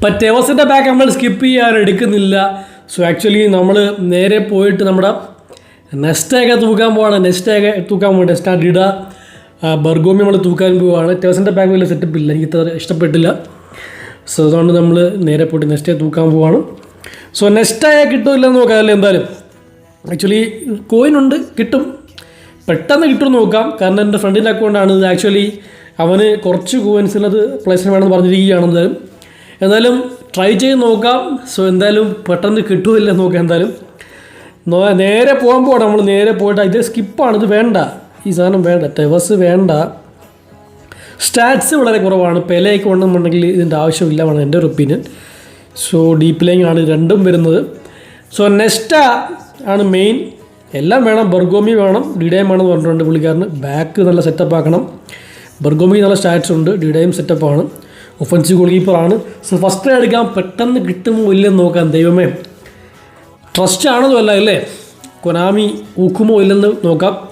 ഇപ്പം ടെവസിന്റെ ബാക്ക് നമ്മൾ സ്കിപ്പ് ചെയ്യാൻ എടുക്കുന്നില്ല. സോ ആക്ച്വലി നമ്മൾ നേരെ പോയിട്ട് നമ്മുടെ നെസ്റ്റൊക്കെ തൂക്കാൻ പോവാണ്. നെസ്റ്റൊക്കെ തൂക്കാൻ പോകണം നെസ്റ്റ ഡിഡ ബർഗോമി നമ്മൾ തൂക്കാൻ പോവുകയാണ് ടെവസിന്റെ ബാക്ക് വലിയ സെറ്റപ്പ് ഇല്ല. എനിക്ക് ഇത്ര ഇഷ്ടപ്പെട്ടില്ല. സോ അതുകൊണ്ട് നമ്മൾ നേരെ പോയിട്ട് നെസ്റ്റേ തൂക്കാൻ പോവാണ്. സോ നെസ്റ്റായ കിട്ടില്ല എന്ന് നോക്കാം. എന്തായാലും? ആക്ച്വലി കോയിൻ ഉണ്ട്. കിട്ടും. പെട്ടെന്ന് കിട്ടും നോക്കാം. കാരണം എന്റെ ഫ്രണ്ടിന്റെ അക്കൗണ്ടാണ് ഇത് ആക്ച്വലി അവന് കുറച്ച് കോയിൻസിനത് പ്ലേസിന് വേണമെന്ന് പറഞ്ഞിരിക്കുകയാണ് എന്തായാലും. എന്തായാലും ട്രൈ ചെയ്ത് നോക്കാം. സോ എന്തായാലും പെട്ടെന്ന് കിട്ടുമില്ല നോക്കാം എന്തായാലും. നേരെ പോകാൻ പോകണം നമ്മൾ നേരെ പോയിട്ട് ഇത് സ്കിപ്പാണ് ഇത് വേണ്ട. ഈ സാധനം വേണ്ട. ടെവസ് വേണ്ട. സ്റ്റാറ്റ്സ് വളരെ കുറവാണ്. പെലയൊക്കെ ഉണ്ടെന്നുണ്ടെങ്കിൽ ഇതിന്റെ ആവശ്യമില്ല എന്നാണ് എന്റെ ഒരു ഒപ്പീനിയൻ സോ ഡീപ്പ് ആണ് രണ്ടും വരുന്നത്. സോ നെസ്റ്റ ആണ് മെയിൻ എല്ലാം വേണം. ബർഗോമി വേണം. ഡിഡയം എന്ന് പറഞ്ഞിട്ടുണ്ട് പുള്ളിക്കാരന്. ബാക്ക് നല്ല സെറ്റപ്പ് ആക്കണം. ബർഗോമി നല്ല സ്റ്റാറ്റ്സ് ഉണ്ട്. ഡിഡയം സെറ്റപ്പാണ് ഒഫൻസീവ് ഗോൾ കീപ്പറാണ് സോ ഫസ്റ്റ് എടുക്കാൻ പെട്ടെന്ന് കിട്ടുമോ ഇല്ലെന്ന് നോക്കാം. ദൈവമേ. ട്രസ്റ്റ് ആണെന്നും അല്ല അല്ലേ? കൊനാമി ഊക്കുമോ ഇല്ലെന്ന് നോക്കാം.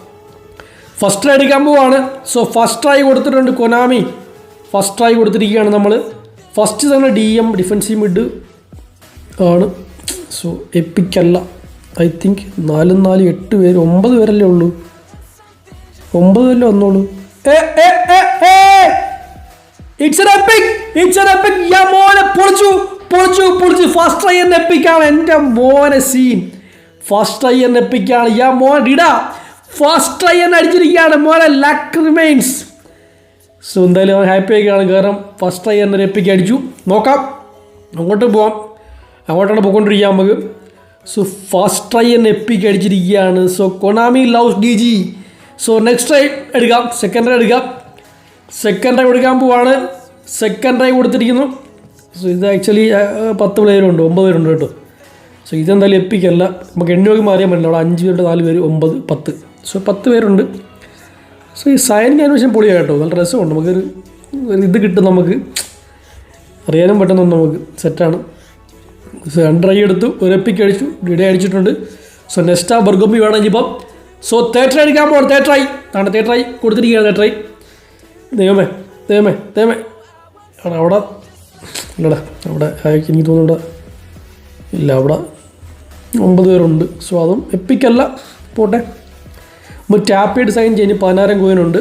ഫസ്റ്റ് ട്രൈ അടിക്കാൻ പോവാണ്. സോ ഫസ്റ്റ് ട്രൈ കൊടുത്തിട്ടുണ്ട് കൊനാമി ഫസ്റ്റ് ട്രൈ കൊടുത്തിരിക്കുകയാണ് നമ്മൾ ഫസ്റ്റ് തന്നെ ഡി എം ഡിഫൻസീവ് മിഡ് ആണ്. സോ എപ്പിക്കല്ല ഐ തിങ്ക് നാലും നാല് എട്ട് പേര് ഒമ്പത് പേരല്ലേ ഉള്ളൂ. ഒമ്പത് പേരല്ലേ വന്നോളൂ. It's an epic it's an epic യാ മോനെ പൊളിച്ചു. പൊളിച്ചു പൊളിച്ചു. ഫസ്റ്റ് ട്രൈ എൻ എപ്പിക്കാണ് എന്റെ മോനെ സീൻ ഫസ്റ്റ് ട്രൈ എൻ എപ്പിക്കാണ് യാ മോൻ ഇട. ഫസ്റ്റ് ട്രൈ എന്ന് അടിച്ചിരിക്കുകയാണ് മോനെ ലക്ക് റിമൈൻസ് സോ എന്തായാലും ഹാപ്പി ആയിക്കാണ്. കാരണം ഫസ്റ്റ് ട്രൈ എന്നൊരു എപ്പിക്ക് അടിച്ചു. നോക്കാം. അങ്ങോട്ട് പോവാം. അങ്ങോട്ടാണ് പോയിക്കൊണ്ടിരിക്കുക നമുക്ക്. സോ ഫസ്റ്റ് ട്രൈ എന്ന epic അടിച്ചിരിക്കുകയാണ്. So Konami loves D G so next try എടുക്കാം. സെക്കൻഡ് ട്രൈ എടുക്കാം. സെക്കൻഡ് ഡ്രൈവ് എടുക്കാൻ പോവാണ്. സെക്കൻഡ് ഡ്രൈവ് കൊടുത്തിരിക്കുന്നു. സോ ഇത് ആക്ച്വലി പത്ത് പ്ലെയറുണ്ട് ഒമ്പത് പേരുണ്ട് കേട്ടോ. സോ ഇതെന്തായാലും എപ്പിക്കല്ല നമുക്ക് എണ്ണി നോക്കി മാറിയാൽ പറ്റില്ല അവിടെ അഞ്ച് പേരുണ്ട് നാല് പേര് ഒമ്പത് പത്ത്. സോ പത്ത് പേരുണ്ട്. സോ ഈ സയനിങ് അന്വേഷണം പൊളിയാണ് കേട്ടോ. നല്ല രസമുണ്ട്. നമുക്കൊരു ഇത് കിട്ടും നമുക്ക്. അറിയാനും പറ്റുന്നുണ്ട് നമുക്ക് സെറ്റാണ് സോ രണ്ട് റൈ എടുത്തു. ഒരു എപ്പിക്ക് അടിച്ചു. ഡിഡേ അടിച്ചിട്ടുണ്ട്. സോ നെക്സ്റ്റ് ആ ബർഗോമി വേണമെങ്കിൽ ഇപ്പം. സോ ട്രൈ അടിക്കാൻ പോകണം തേറ്ററായി ആണ് ട്രൈ കൊടുത്തിരിക്കുകയാണ് തേറ്ററായി ദൈവമേ ദൈവമേ ദൈവമേ. ആണ് അവിടെ. ഇല്ലടാ അവിടെ എനിക്ക് തോന്നുന്നു ഇവിടെ ഇല്ല അവിടെ ഒമ്പത് പേരുണ്ട്. സോ അതും എപ്പിക്കല്ല പോട്ടെ. അപ്പോൾ ടാപ്പ് ചെയ്ത് സൈൻ ചെയ്യാൻ പതിനായിരം കോയിനുണ്ട്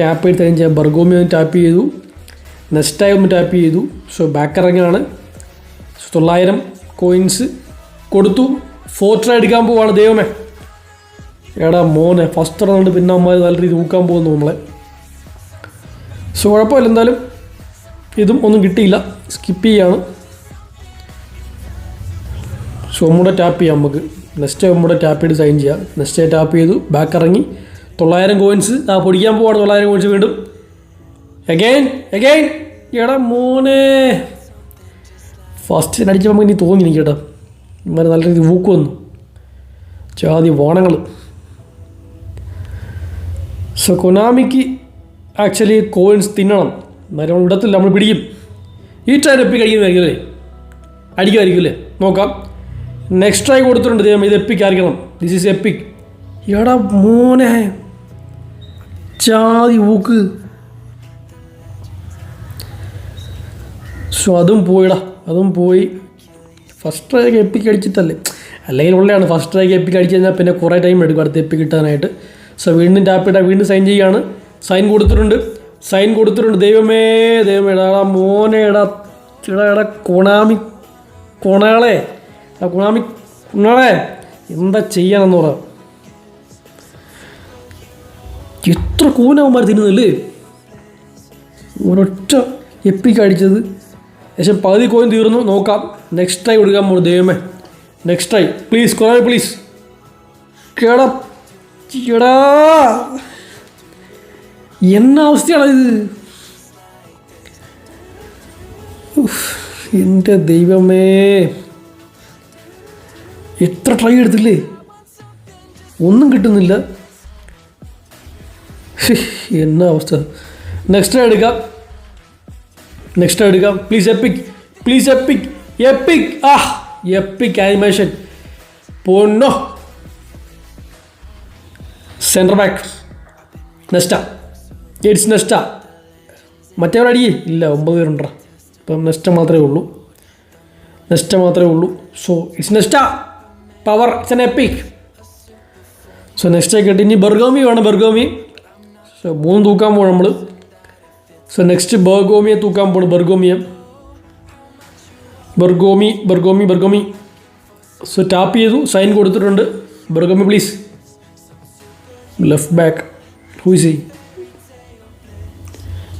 ടാപ്പ് ചെയ്ത് സൈൻ ചെയ്യാൻ ബർഗോമി ഒന്ന് ടാപ്പ് ചെയ്തു. നെസ്റ്റായി ഒന്ന് ടാപ്പ് ചെയ്തു. സോ ബാക്ക് ഇറങ്ങാണ് തൊള്ളായിരം കോയിൻസ് കൊടുത്തു. ഫോട്ടോ എടുക്കാൻ പോവാണ് ദൈവമേ. എടാ മോനെ ഫസ്റ്റ് ഇറങ്ങുന്നുണ്ട് പിന്നെ അമ്മ നല്ല രീതിയിൽ ഊക്കാൻ പോകുന്നു നമ്മളെ. സോ കുഴപ്പമില്ല എന്തായാലും. ഇതും ഒന്നും കിട്ടിയില്ല. സ്കിപ്പ് ചെയ്യാണ്. സോ ഒന്നുകൂടെ ടാപ്പ് ചെയ്യാം നമുക്ക്. നെക്സ്റ്റ് നമ്മുടെ ടാപ്പ് ചെയ്ത് സൈൻ ചെയ്യാം. നെക്സ്റ്റ് ടാപ്പ് ചെയ്തു ബാക്ക് ഇറങ്ങി. തൊള്ളായിരം കോയിൻസ് ആ പൊടിക്കാൻ പോവാണ് തൊള്ളായിരം കോയിൻസ് വീണ്ടും. എഗൈൻ എഗൈൻ എടാ മോനെ. ഫസ്റ്റ് അടിച്ചപ്പോൾ നമുക്ക് ഇനി തോന്നി എനിക്ക് കേട്ടോ ഇന്നലെ നല്ല രീതിയിൽ ഊക്ക് വന്നു. ജാതി വോണങ്ങൾ സോ കൊനാമിക്ക് ആക്ച്വലി കോയിൻസ് തിന്നണം. എന്നാലും നമ്മൾ ഇടത്തില്ല നമ്മൾ പിടിക്കും. ഈ ട്രൈ എപ്പി കഴിക്കുന്നതായിരിക്കും അല്ലേ അടിക്കുമായിരിക്കും അല്ലേ നോക്കാം. നെക്സ്റ്റ് ട്രൈ കൊടുത്തിട്ടുണ്ട് ദൈവം ഇത് എപ്പിക്ക് ആയിരിക്കണം. ദിസ് ഈസ് എപ്പിക് എടാ മോനെ. ചാതി ഊക്ക്. സോ അതും പോയിടാ. അതും പോയി. ഫസ്റ്റ് ട്രൈക്ക് എപ്പിക്ക് അടിച്ചിട്ടല്ലേ? അല്ലെങ്കിൽ ഉള്ളതാണ് ഫസ്റ്റ് ട്രൈക്ക് എപ്പിക്ക് അടിച്ചു കഴിഞ്ഞാൽ പിന്നെ കുറേ ടൈം എടുക്കും അടുത്ത് എപ്പി കിട്ടാനായിട്ട്. സോ വീണ്ടും ടാപ്പ് ഇട്ടാൽ വീണ്ടും സൈൻ ചെയ്യുകയാണ്. സൈൻ കൊടുത്തിട്ടുണ്ട്. സൈൻ കൊടുത്തിട്ടുണ്ട്. ദൈവമേ ദൈവമേ എടാ മോനെ എടാ എടാ എടാ കൊണാമി കൊണാളെ കുണാമി കുണാളെ എന്താ ചെയ്യണമെന്ന് പറ. എത്ര കൂനവന്മാർ തിന്നുന്നില്ലേ? ഒരൊറ്റ എപ്പിക്ക് അടിച്ചത്. ശേഷം പകുതി കോയിൻ തീർന്നു. നോക്കാം. നെക്സ്റ്റ് ടൈം കൊടുക്കാൻ പോകും ദൈവമേ നെക്സ്റ്റ് ടൈം പ്ലീസ് കൊറേ പ്ലീസ് കേടാ. എടാ. എന്ന അവസ്ഥയാണ് ഇത് ഉഫ്, എന്റെ ദൈവമേ. എത്ര ട്രൈ എടുത്തില്ലേ? ഒന്നും കിട്ടുന്നില്ല. എന്ന അവസ്ഥ. നെക്സ്റ്റ് എടുക്കാം. നെക്സ്റ്റ് എടുക്കാം. Please epic please epic epic ആ എപ്പിക് ആനിമേഷൻ പൊന്നോ. Centre back Nesta it's Nesta മറ്റേവരടി ഇല്ല ഒമ്പത് പേരുണ്ട ഇപ്പം നെക്സ്റ്റ് മാത്രമേ ഉള്ളൂ. നെക്സ്റ്റ് മാത്രമേ ഉള്ളൂ. So it's Nesta power it's an epic so next കിട്ടി ഇനി ബർഗോമി വേണം ബർഗോമി സോ മൂന്ന് തൂക്കാൻ പോകണം നമ്മൾ സോ നെക്സ്റ്റ് ബർഗോമിയെ തൂക്കാൻ പോകണം ബർഗോമിയെ Bergomi Bergomi Bergomi so tap ചെയ്തു സൈൻ കൊടുത്തിട്ടുണ്ട്. ബർഗോമി പ്ലീസ് ലെഫ്റ്റ് ബാക്ക് ഹൂസി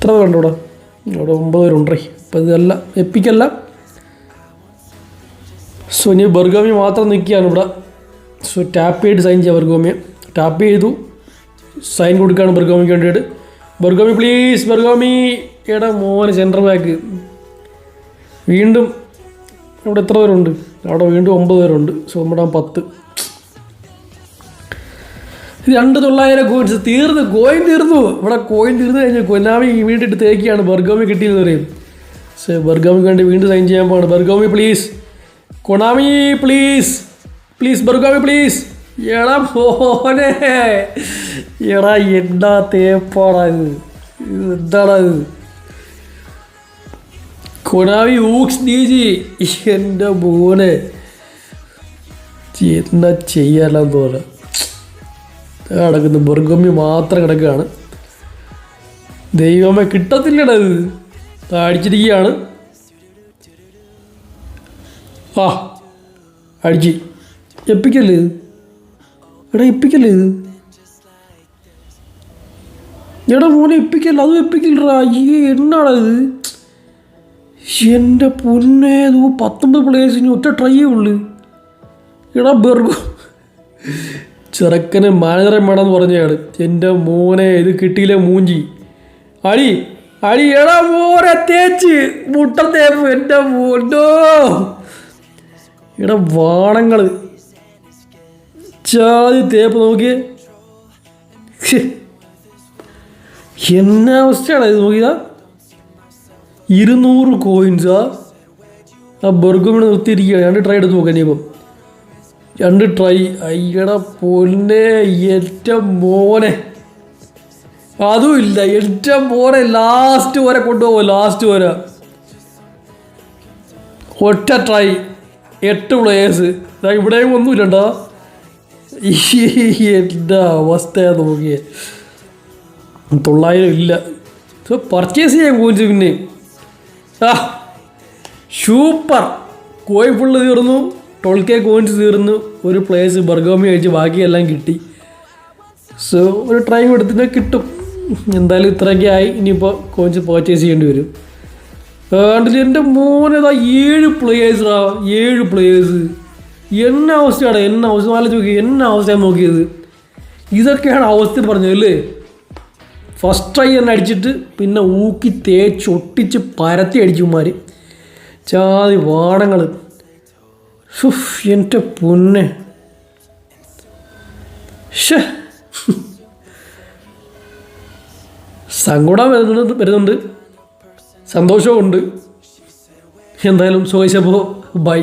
എത്ര പേരുണ്ട് ഇവിടെ? ഒമ്പത് പേരുണ്ടേ. അപ്പം ഇതല്ല എപ്പിക്കല്ല. സോ ഇനി ബർഗോമി മാത്രം നിൽക്കുകയാണ് ഇവിടെ. സോ ടാപ്പ് ചെയ്ത് സൈൻ ചെയ്യാം ബർഗോമിയെ. ടാപ്പ് ചെയ്തു. സൈൻ കൊടുക്കുകയാണ് ബർഗോമിക്ക് വേണ്ടിയിട്ട്. Bergomi please Bergomi. എടാ മോന് സെന്റർ ബാക്ക് വീണ്ടും ഇവിടെ എത്ര പേരുണ്ട്? അവിടെ വീണ്ടും ഒമ്പത് പേരുണ്ട്. സോ നമ്മുടെ പത്ത്. രണ്ട് തൊള്ളായിരം കോയിൻസ് തീർന്നു കോയിൻ തീർന്നു. ഇവിടെ കോയിൻ തീർന്നു കഴിഞ്ഞാൽ കൊനാമി വീണ്ടിട്ട് തേക്കിയാണ് ബർഗോമി കിട്ടിയെന്ന് പറയും. സോ ബർഗോമിക്ക് വേണ്ടി വീണ്ടും സൈൻ ചെയ്യാൻ പോവാണ്. ബർഗോമി പ്ലീസ് കൊണാമി പ്ലീസ് പ്ലീസ് ബർഗോമി പ്ലീസ് എടാ മോനെ. എടാ എന്താ തേപ്പാടാ ഇത്? എന്താടാ ഇത്? കൊനാമി ഊക്സ് ഡീജി എന്റെ മോനെ. എന്താ ചെയ്യാലെന്ന് തോന്നുക കിടക്കുന്നു. ബർഗോമി മാത്രം കിടക്കുകയാണ്. ദൈവമേ കിട്ടത്തില്ലടാ ഇത്. അടിച്ചിരിക്കുകയാണ് ആ അടിച്ച്. എപ്പിക്കല്ലേ എടാ എപ്പിക്കല്ലേ ഇത്? എടാ മോനെ എപ്പിക്കല്ല? അതും എപ്പിക്കല്ലടാ ഈ എന്നാടാ ഇത്? എന്റെ പൊന്നെ പത്തൊമ്പത് പ്ലേയേഴ്സിന് ഒറ്റ ട്രൈയേ ഉള്ളു. എടാ ബെർഗോ. ചെറുക്കന് മാനേജറെ വേണമെന്ന് പറഞ്ഞാണ് എന്റെ മോനെ ഇത് കിട്ടിയില്ല മൂഞ്ചി. അടി അടി എടാ മോനെ തേച്ച്. മുട്ട തേപ്പ് എന്റെ മോനോ എടാ വാണങ്ങൾ ചാതി തേപ്പ് നോക്കിയേ. എന്നാ അവസ്ഥയാണ് ഇത് നോക്കിയതാ? ഇരുന്നൂറ് കോയിൻസാ ആ. ബർഗുമിനെ നിർത്തിയിരിക്കുകയാണ്. രണ്ട് ട്രൈ എടുത്ത് നോക്കാം ഇനിയിപ്പം രണ്ട് ട്രൈ അയ്യട പൊന്നെ എറ്റ മോനെ. അതും ഇല്ല എറ്റ മോനെ ലാസ്റ്റ് വരെ കൊണ്ടുപോകും ലാസ്റ്റ് വരെ. ഒറ്റ ട്രൈ എട്ട് പ്ലേയേഴ്സ് ഇവിടെയും ഒന്നുമില്ലണ്ടോ എന്താ അവസ്ഥയാ നോക്കിയേ. തൊള്ളായിരം ഇല്ല. പർച്ചേസ് ചെയ്യാൻ പോയിച്ചു പിന്നെ. ആ സൂപ്പർ ഫുള്ള് തീർന്നു. ട്വൽവ് കോയിൻസ് തീർന്ന് ഒരു പ്ലേസ് ബർഗോമി കഴിച്ച് ബാക്കിയെല്ലാം കിട്ടി. സോ ഒരു ട്രൈ കൊടുത്തിട്ട് കിട്ടും. എന്തായാലും ഇത്രയൊക്കെ ആയി. ഇനിയിപ്പോൾ കോയിൻസ് പർച്ചേസ് ചെയ്യേണ്ടി വരും. എന്റെ മോനേതാ ഏഴ് പ്ലേയേഴ്സാ ഏഴ് പ്ലേയേഴ്സ് എന്നെ അവസ്ഥയാണ് എന്നെ അവസ്ഥ? ആലോചിച്ച് നോക്കി. എന്നെ അവസ്ഥയാണ് നോക്കിയത്? ഇതൊക്കെയാണ് അവസ്ഥ പറഞ്ഞത് അല്ലേ? ഫസ്റ്റ് ട്രൈ തന്നെ അടിച്ചിട്ട് പിന്നെ ഊക്കി തേച്ച് ഒട്ടിച്ച് പരത്തി അടിച്ചുമാർ ചാതി വാണങ്ങൾ ഷുഫ് എന്റെ പൊന്നെ. ഷേ സങ്കടം വരുന്നുണ്ട് വരുന്നുണ്ട്. സന്തോഷമുണ്ട് എന്തായാലും സുഖിച്ചപ്പോൾ ബൈ.